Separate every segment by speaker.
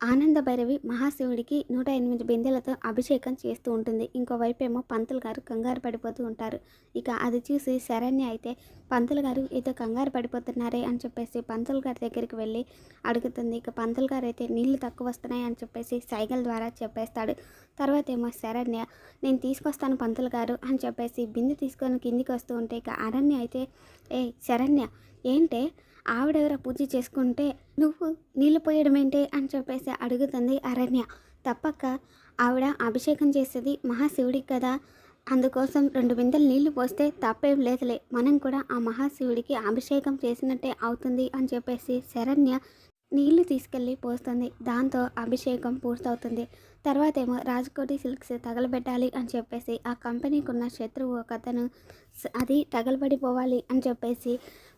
Speaker 1: ఆనంద భైరవి మహాశివుడికి నూట ఎనిమిది బిందెలతో అభిషేకం చేస్తూ ఉంటుంది. ఇంకోవైపు ఏమో పంతులు గారు కంగారు పడిపోతూ ఉంటారు. ఇక అది చూసి శరణ్య అయితే పంతులు గారు ఏదో కంగారు పడిపోతున్నారే అని చెప్పేసి పంతులు గారి దగ్గరికి వెళ్ళి అడుగుతుంది. ఇక పంతులు గారు అయితే నీళ్ళు తక్కువ వస్తున్నాయి అని చెప్పేసి సైగల్ ద్వారా చెప్పేస్తాడు. తర్వాత ఏమో శరణ్య నేను తీసుకొస్తాను పంతులు గారు అని చెప్పేసి బిందె తీసుకొని కిందికి వస్తూ ఉంటే ఇక అరణ్య అయితే ఏ శరణ్య ఏంటే? ఆవిడెవరో పూజ చేసుకుంటే నువ్వు నీళ్ళు పోయడం ఏంటి అని చెప్పేసి అడుగుతుంది అరణ్య. తప్పక ఆవిడ అభిషేకం చేసేది మహాశివుడికి కదా. అందుకోసం రెండు బిందెలు నీళ్ళు పోస్తే తప్పేం లేదులే. మనం కూడా ఆ మహాశివుడికి అభిషేకం చేసినట్టే అవుతుంది అని చెప్పేసి శరణ్య నీళ్ళు తీసుకెళ్ళి పోస్తుంది. దాంతో అభిషేకం పూర్తవుతుంది. తర్వాత ఏమో రాజకోటి సిల్క్స్ తగలబెట్టాలి అని చెప్పేసి ఆ కంపెనీకి ఉన్న శత్రువు ఒక అతను అది తగలబడిపోవాలి అని చెప్పేసి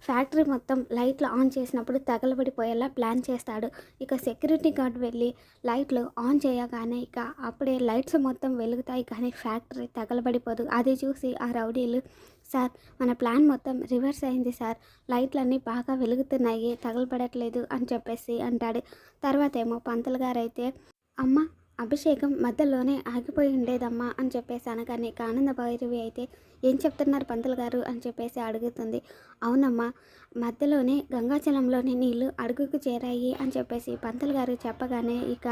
Speaker 1: ఫ్యాక్టరీ మొత్తం లైట్లు ఆన్ చేసినప్పుడు తగలబడిపోయేలా ప్లాన్ చేస్తాడు. ఇక సెక్యూరిటీ గార్డ్ వెళ్ళి లైట్లు ఆన్ చేయగానే ఇక అప్పుడే లైట్స్ మొత్తం వెలుగుతాయి కానీ ఫ్యాక్టరీ తగలబడిపోదు. అది చూసి ఆ రౌడీలు సార్ మన ప్లాన్ మొత్తం రివర్స్ అయింది సార్. లైట్లన్నీ బాగా వెలుగుతున్నాయి తగలబడట్లేదు అని చెప్పేసి అంటాడు. తర్వాత ఏమో పంతులు గారు అయితే అమ్మ అభిషేకం మధ్యలోనే ఆగిపోయి ఉండేదమ్మా అని చెప్పేసి అనగానే కానంద భైరవి అయితే ఏం చెప్తున్నారు పంతులు గారు? అని చెప్పేసి అడుగుతుంది. అవునమ్మా మధ్యలోనే గంగాచలంలోని నీళ్ళు అడుగుకు చేరాయి అని చెప్పేసి పంతులు గారు చెప్పగానే ఇక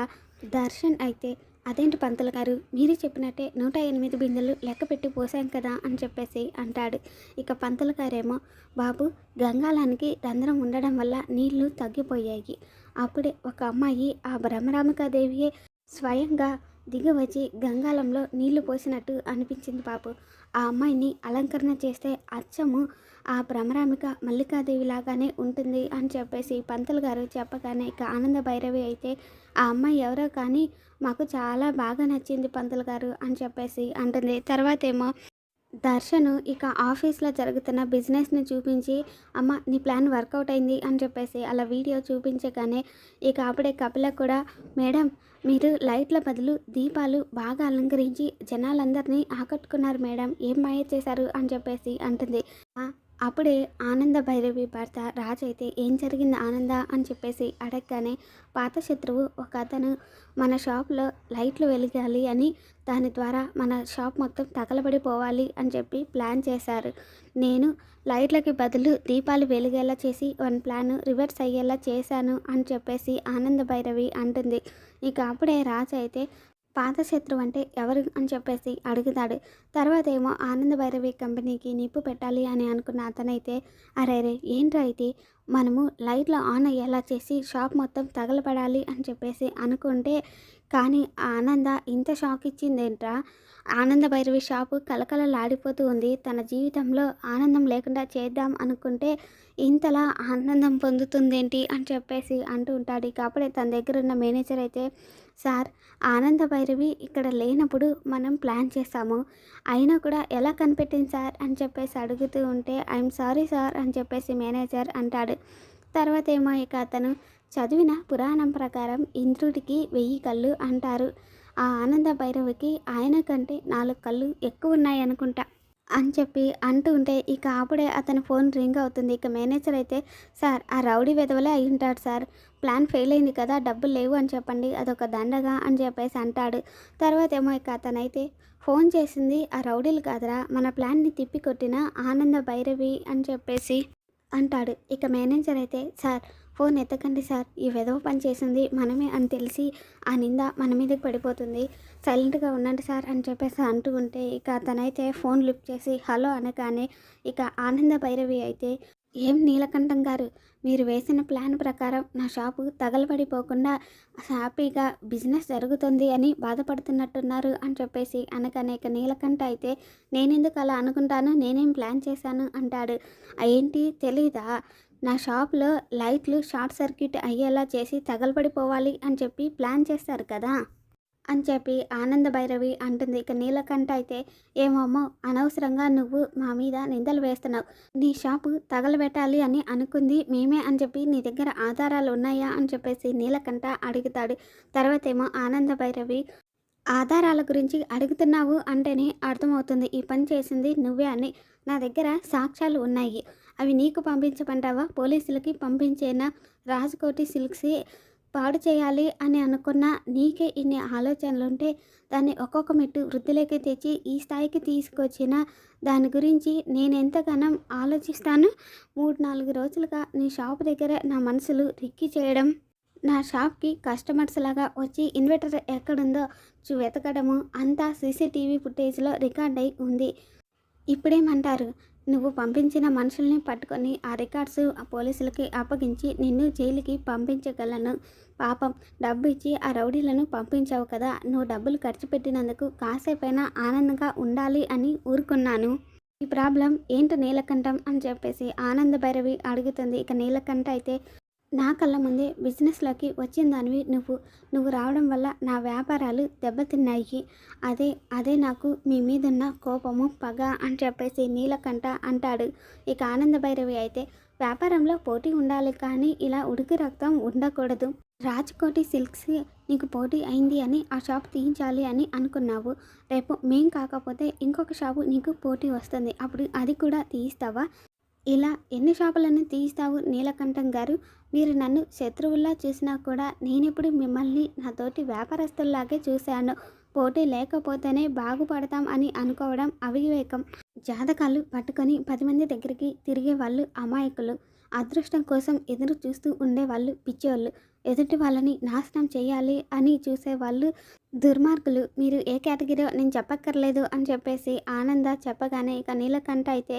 Speaker 1: దర్శన్ అయితే అదేంటి పంతులు గారు? మీరు చెప్పినట్టే నూట ఎనిమిది బిందెలు లెక్క పెట్టి పోసాం కదా అని చెప్పేసి అంటాడు. ఇక పంతులు గారేమో బాబు గంగాలానికి రంధ్రం ఉండడం వల్ల నీళ్ళు తగ్గిపోయాయి. అప్పుడే ఒక అమ్మాయి ఆ భ్రమరామికాదేవియే స్వయంగా దిగవచ్చి గంగాలంలో నీళ్ళు పోసినట్టు అనిపించింది పాపు ఆ అమ్మాయిని అలంకరణ చేస్తే అచ్చము ఆ భ్రమరామిక మల్లికాదేవి లాగానే ఉంటుంది అని చెప్పేసి పంతులు గారు చెప్పగానే ఇక ఆనంద భైరవి అయితే ఆ అమ్మాయి ఎవరో కానీ మాకు చాలా బాగా నచ్చింది పంతులు గారు అని చెప్పేసి అంటుంది. తర్వాత ఏమో దర్శను ఇక ఆఫీస్లో జరుగుతున్న బిజినెస్ని చూపించి అమ్మ నీ ప్లాన్ వర్కౌట్ అయింది అని చెప్పేసి అలా వీడియో చూపించగానే ఇక అప్పుడే కపిల కూడా మేడం మీరు లైట్ల బదులు దీపాలు బాగా అలంకరించి జనాలందరినీ ఆకట్టుకున్నారు మేడం ఏం మాయ చేశారు అని చెప్పేసి అంటుంది. అప్పుడే ఆనంద భైరవి భర్త రాజు అయితే ఏం జరిగింది ఆనంద అని చెప్పేసి అడగగానే పాత శత్రువు ఒక అతను మన షాప్లో లైట్లు వెలగాలి అని దాని ద్వారా మన షాప్ మొత్తం తగలబడిపోవాలి అని చెప్పి ప్లాన్ చేశారు. నేను లైట్లకి బదులు దీపాలు వెలిగేలా చేసి వన్ ప్లాన్ రివర్స్ అయ్యేలా చేశాను అని చెప్పేసి ఆనంద భైరవి అంటుంది. ఇక అప్పుడే రాజు అయితే పాత శత్రువు అంటే ఎవరు అని చెప్పేసి అడుగుతాడు. తర్వాత ఏమో ఆనంద భైరవి కంపెనీకి నిప్పు పెట్టాలి అని అనుకున్న అతనైతే అరే రే ఏంట్రా ఇది? మనము లైట్లు ఆన్ అయ్యేలా చేసి షాప్ మొత్తం తగలపడాలి అని చెప్పేసి అనుకుంటే కానీ ఆ ఆనంద ఇంత షాక్ ఇచ్చిందేంట్రా? ఆనంద భైరవి షాపు కలకలలాడిపోతూ ఉంది. తన జీవితంలో ఆనందం లేకుండా చేద్దాం అనుకుంటే ఇంతలా ఆనందం పొందుతుందేంటి అని చెప్పేసి అంటూ ఉంటాడు. ఇక అప్పుడే తన దగ్గర ఉన్న మేనేజర్ అయితే సార్ ఆనంద భైరవి ఇక్కడ లేనప్పుడు మనం ప్లాన్ చేస్తాము. అయినా కూడా ఎలా కనిపెట్టింది సార్ అని చెప్పేసి అడుగుతూ ఉంటే ఐఎమ్ సారీ సార్ అని చెప్పేసి మేనేజర్ అంటాడు. తర్వాత ఏమో ఇక అతను చదివిన పురాణం ప్రకారం ఇంద్రుడికి వెయ్యి కళ్ళు అంటారు. ఆ ఆనంద భైరవికి ఆయన కంటే నాలుగు కళ్ళు ఎక్కువ ఉన్నాయి అనుకుంటా. అని చెప్పి అంటూ ఉంటే ఇక అప్పుడే అతని ఫోన్ రింగ్ అవుతుంది. ఇక మేనేజర్ అయితే సార్ ఆ రౌడీ విధవలే అయి ఉంటాడు సార్. ప్లాన్ ఫెయిల్ అయింది కదా డబ్బులు లేవు అని చెప్పండి అదొక దండగా అని చెప్పేసి అంటాడు. తర్వాత ఏమో ఇక అతనైతే ఫోన్ చేసింది ఆ రౌడీలు కాదురా మన ప్లాన్ని తిప్పికొట్టిన ఆనంద భైరవి అని చెప్పేసి అంటాడు. ఇక మేనేజర్ అయితే సార్ ఫోన్ ఎత్తకండి సార్. ఈ వెధవ పని చేసింది మనమే అని తెలిసి ఆ నింద మన మీదకి పడిపోతుంది. సైలెంట్గా ఉండండి సార్ అని చెప్పేసి అంటూ ఉంటే ఇక తనైతే ఫోన్ లిఫ్ట్ చేసి హలో అనగానే ఇక ఆనంద భైరవి అయితే ఏం నీలకంఠం గారు? మీరు వేసిన ప్లాన్ ప్రకారం నా షాపు తగలబడిపోకుండా హ్యాపీగా బిజినెస్ జరుగుతుంది అని బాధపడుతున్నట్టున్నారు అని చెప్పేసి అనగానే ఇక నీలకంఠ అయితే నేనెందుకు అలా అనుకుంటాను? నేనేం ప్లాన్ చేశాను? అంటాడు. ఏంటి తెలీదా? నా షాప్లో లైట్లు షార్ట్ సర్క్యూట్ అయ్యేలా చేసి తగలబడిపోవాలి అని చెప్పి ప్లాన్ చేస్తారు కదా? అని చెప్పి ఆనంద భైరవి అంటుంది. ఇక నీలకంఠ అయితే ఏమమ్మో అనవసరంగా నువ్వు మా మీద నిందలు వేస్తున్నావు. నీ షాపు తగలబెట్టాలి అని అనుకుంది మేమే అని చెప్పి నీ దగ్గర ఆధారాలు ఉన్నాయా అని చెప్పేసి నీలకంఠ అడుగుతాడు. తర్వాత ఏమో ఆనంద భైరవి ఆధారాల గురించి అడుగుతున్నావు అంటేనే అర్థమవుతుంది. ఈ పని చేసింది నువ్వే అని నా దగ్గర సాక్ష్యాలు ఉన్నాయి. అవి నీకు పంపించమంటావా? పోలీసులకి పంపించేనా? రాజకోటి సిల్క్స్ పాడు చేయాలి అని అనుకున్న నీకే ఇన్ని ఆలోచనలుంటే దాన్ని ఒక్కొక్క మెట్టు వృద్ధిలోకి తెచ్చి ఈ స్థాయికి తీసుకొచ్చిన దాని గురించి నేను ఎంతగానో ఆలోచిస్తాను? మూడు నాలుగు రోజులుగా నీ షాప్ దగ్గర నా మనసులు రిక్కి చేయడం నా షాప్కి కస్టమర్స్ లాగా వచ్చి ఇన్వర్టర్ ఎక్కడుందో వెతకడము అంతా సీసీటీవీ ఫుటేజ్లో రికార్డ్ అయి ఉంది. ఇప్పుడేమంటారు? నువ్వు పంపించిన మనుషుల్ని పట్టుకొని ఆ రికార్డ్స్ ఆ పోలీసులకి అప్పగించి నిన్ను జైలుకి పంపించగలను. పాపం డబ్బు ఇచ్చి ఆ రౌడీలను పంపించావు కదా. నువ్వు డబ్బులు ఖర్చు పెట్టినందుకు కాసేపైనా ఆనందంగా ఉండాలి అని ఊరుకున్నాను. ఈ ప్రాబ్లం ఏంటి నీలకంఠం అని చెప్పేసి ఆనంద భైరవి అడుగుతుంది. ఇక నీలకంఠ అయితే నా కళ్ళ ముందే బిజినెస్లోకి వచ్చిన దానివి నువ్వు. నువ్వు రావడం వల్ల నా వ్యాపారాలు దెబ్బతిన్నాయి. అదే అదే నాకు మీ మీదున్న కోపము పగ అని చెప్పేసి నీలకంఠ అంటాడు. ఇక ఆనంద భైరవి అయితే వ్యాపారంలో పోటీ ఉండాలి కానీ ఇలా ఉడికి రక్తం ఉండకూడదు. రాజ్కోటి సిల్క్స్ నీకు పోటీ అయింది అని ఆ షాప్ తీయించాలి అని అనుకున్నావు. రేపు మేం కాకపోతే ఇంకొక షాపు నీకు పోటీ వస్తుంది. అప్పుడు అది కూడా తీయిస్తావా? ఇలా ఎన్ని షాపులను తీయిస్తావు నీలకంఠం గారు? మీరు నన్ను శత్రువుల్లా చూసినా కూడా నేనెప్పుడు మిమ్మల్ని నాతోటి వ్యాపారస్తుల్లాగే చూశాను. పోటీ లేకపోతేనే బాగుపడతాం అని అనుకోవడం అవివేకం. జాతకాలు పట్టుకొని పది మంది దగ్గరికి తిరిగే వాళ్ళు అమాయకులు. అదృష్టం కోసం ఎదురు చూస్తూ ఉండేవాళ్ళు పిచ్చోళ్ళు. ఎదుటి వాళ్ళని నాశనం చేయాలి అని చూసేవాళ్ళు దుర్మార్గులు. మీరు ఏ కేటగిరీ నేను చెప్పక్కర్లేదు అని చెప్పేసి ఆనంద చెప్పగానే ఇక నీలకంఠ అయితే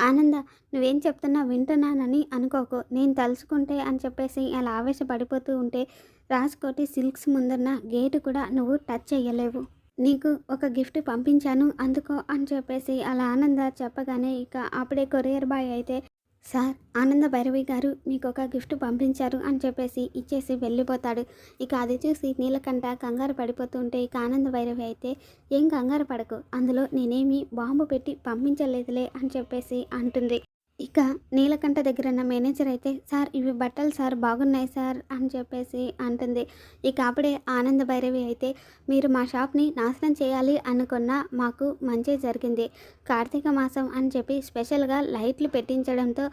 Speaker 1: ఆనంద నువ్వేం చెప్తున్నా వింటున్నానని అనుకోకు. నేను తలుచుకుంటే అని చెప్పేసి అలా ఆవేశపడిపోతూ ఉంటే రాజ్కోటి సిల్క్స్ ముందున్న గేటు కూడా నువ్వు టచ్ చేయలేవు నీకు ఒక గిఫ్ట్ పంపించాను అందుకో అని చెప్పేసి అలా ఆనంద చెప్పగానే ఇక అప్పుడే కొరియర్ బాయ్ అయితే సార్ ఆనంద భైరవి గారు మీకు ఒక గిఫ్ట్ పంపించారు అని చెప్పేసి ఇచ్చేసి వెళ్ళిపోతాడు. ఇక అది చూసి నీలకంట కంగారు పడిపోతుంటే ఇక ఆనంద భైరవి అయితే ఏం కంగారు పడకు అందులో నేనేమి బాంబు పెట్టి పంపించలేదులే అని చెప్పేసి అంటుంది. ఇక నీలకంఠ దగ్గర ఉన్న మేనేజర్ అయితే సార్ ఇవి బట్టలు సార్ బాగున్నాయి సార్ అని చెప్పేసి అంటుంది. ఇక అప్పుడే ఆనంద భైరవి అయితే మీరు మా షాప్ని నాశనం చేయాలి అనుకున్న మాకు మంచి జరిగింది. కార్తీక మాసం అని చెప్పి స్పెషల్గా లైట్లు పెట్టించడంతో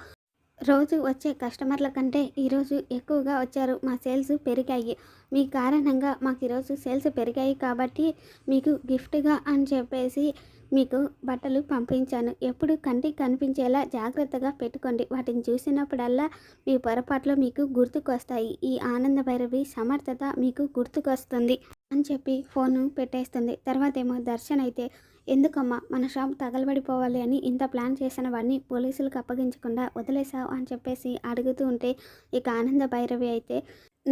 Speaker 1: రోజు వచ్చే కస్టమర్ల కంటే ఈరోజు ఎక్కువగా వచ్చారు. మా సేల్స్ పెరిగాయి. మీ కారణంగా మాకు ఈరోజు సేల్స్ పెరిగాయి కాబట్టి మీకు గిఫ్ట్గా అని చెప్పేసి మీకు బట్టలు పంపించాను. ఎప్పుడు కంటికి కనిపించేలా జాగ్రత్తగా పెట్టుకోండి. వాటిని చూసినప్పుడల్లా మీ పొరపాట్లు మీకు గుర్తుకొస్తాయి. ఈ ఆనంద భైరవి సమర్థత మీకు గుర్తుకొస్తుంది అని చెప్పి ఫోను పెట్టేస్తుంది. తర్వాత ఏమో దర్శన్ అయితే ఎందుకమ్మా మన షాప్ తగలబడిపోవాలి అని ఇంత ప్లాన్ చేసిన వాడిని పోలీసులకు అప్పగించకుండా వదిలేసావు అని చెప్పేసి అడుగుతూ ఉంటే ఇక ఆనంద భైరవి అయితే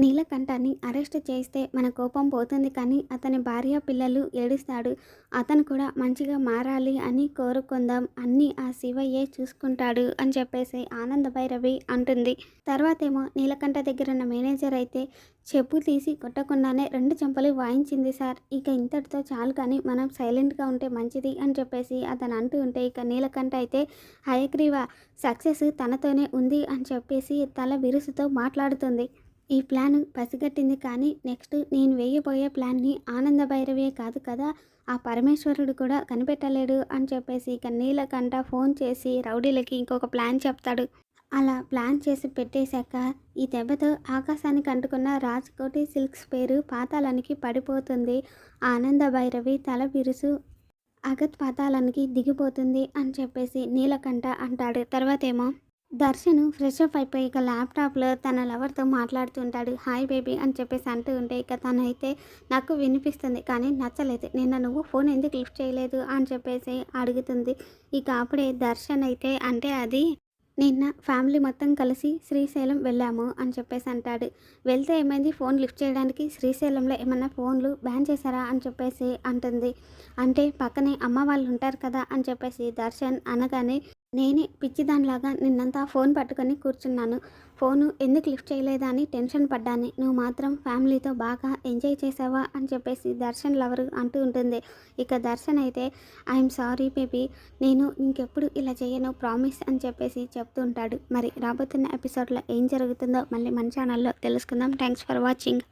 Speaker 1: నీలకంఠాన్ని అరెస్ట్ చేస్తే మన కోపం పోతుంది కానీ అతని భార్య పిల్లలు ఏడుస్తాడు. అతను కూడా మంచిగా మారాలి అని కోరుకుందాం అన్నీ ఆ శివయ్యే చూసుకుంటాడు అని చెప్పేసి ఆనంద భైరవి అంటుంది. తర్వాత ఏమో నీలకంఠ దగ్గర ఉన్న మేనేజర్ అయితే చెప్పు తీసి కొట్టకుండానే రెండు చెంపలు వాయించింది సార్. ఇక ఇంతటితో చాలు కానీ మనం సైలెంట్గా ఉంటే మంచిది అని చెప్పేసి అతను అంటూ ఉంటే ఇక నీలకంఠ అయితే హయగ్రీవ సక్సెస్ తనతోనే ఉంది అని చెప్పేసి తల విరుసుతో మాట్లాడుతుంది. ఈ ప్లాన్ పసిగట్టింది కానీ నెక్స్ట్ నేను వేయబోయే ప్లాన్ని ఆనంద భైరవే కాదు కదా ఆ పరమేశ్వరుడు కూడా కనిపెట్టలేడు అని చెప్పేసి ఇక నీలకంట ఫోన్ చేసి రౌడీలకి ఇంకొక ప్లాన్ చెప్తాడు. అలా ప్లాన్ చేసి పెట్టేశాక ఈ దెబ్బతో ఆకాశానికి అంటుకున్న రాజ్కోటి సిల్క్స్ పేరు పాతాళానికి పడిపోతుంది. ఆనంద భైరవి తల బిరుసు అగత్ పాతాళానికి దిగిపోతుంది అని చెప్పేసి నీలకంఠ అంటాడు. తర్వాత ఏమో? దర్శన్ ఫ్రెష్ అప్ అయిపోయి ఇక ల్యాప్టాప్లో తన లవర్తో మాట్లాడుతుంటాడు. హాయ్ బేబీ అని చెప్పేసి అంటూ ఉంటే ఇక తనైతే నాకు వినిపిస్తుంది కానీ నచ్చలేదు. నిన్న నువ్వు ఫోన్ ఎందుకు లిఫ్ట్ చేయలేదు? అని చెప్పేసి అడుగుతుంది. ఇక అప్పుడే దర్శన్ అయితే అంటే అది నిన్న ఫ్యామిలీ మొత్తం కలిసి శ్రీశైలం వెళ్ళాము అని చెప్పేసి అంటాడు. వెళ్తే ఏమైంది? ఫోన్ లిఫ్ట్ చేయడానికి శ్రీశైలంలో ఏమన్నా ఫోన్లు బ్యాన్ చేశారా అని చెప్పేసి అంటుంది. అంటే పక్కనే అమ్మ వాళ్ళు ఉంటారు కదా అని చెప్పేసి దర్శన్ అనగానే నేనే పిచ్చిదానిలాగా నిన్నంతా ఫోన్ పట్టుకొని కూర్చున్నాను. ఫోను ఎందుకు లిఫ్ట్ చేయలేదా అని టెన్షన్ పడ్డాను. నువ్వు మాత్రం ఫ్యామిలీతో బాగా ఎంజాయ్ చేసావా అని చెప్పేసి దర్శన్ లవర్ అంటూ ఉంటుంది. ఇక దర్శన్ అయితే ఐఎమ్ సారీ బేబీ నేను ఇంకెప్పుడు ఇలా చేయను ప్రామిస్ అని చెప్పేసి చెప్తూ ఉంటాడు. మరి రాబోతున్న ఎపిసోడ్లో ఏం జరుగుతుందో మళ్ళీ మన ఛానల్లో తెలుసుకుందాం. Thanks for watching.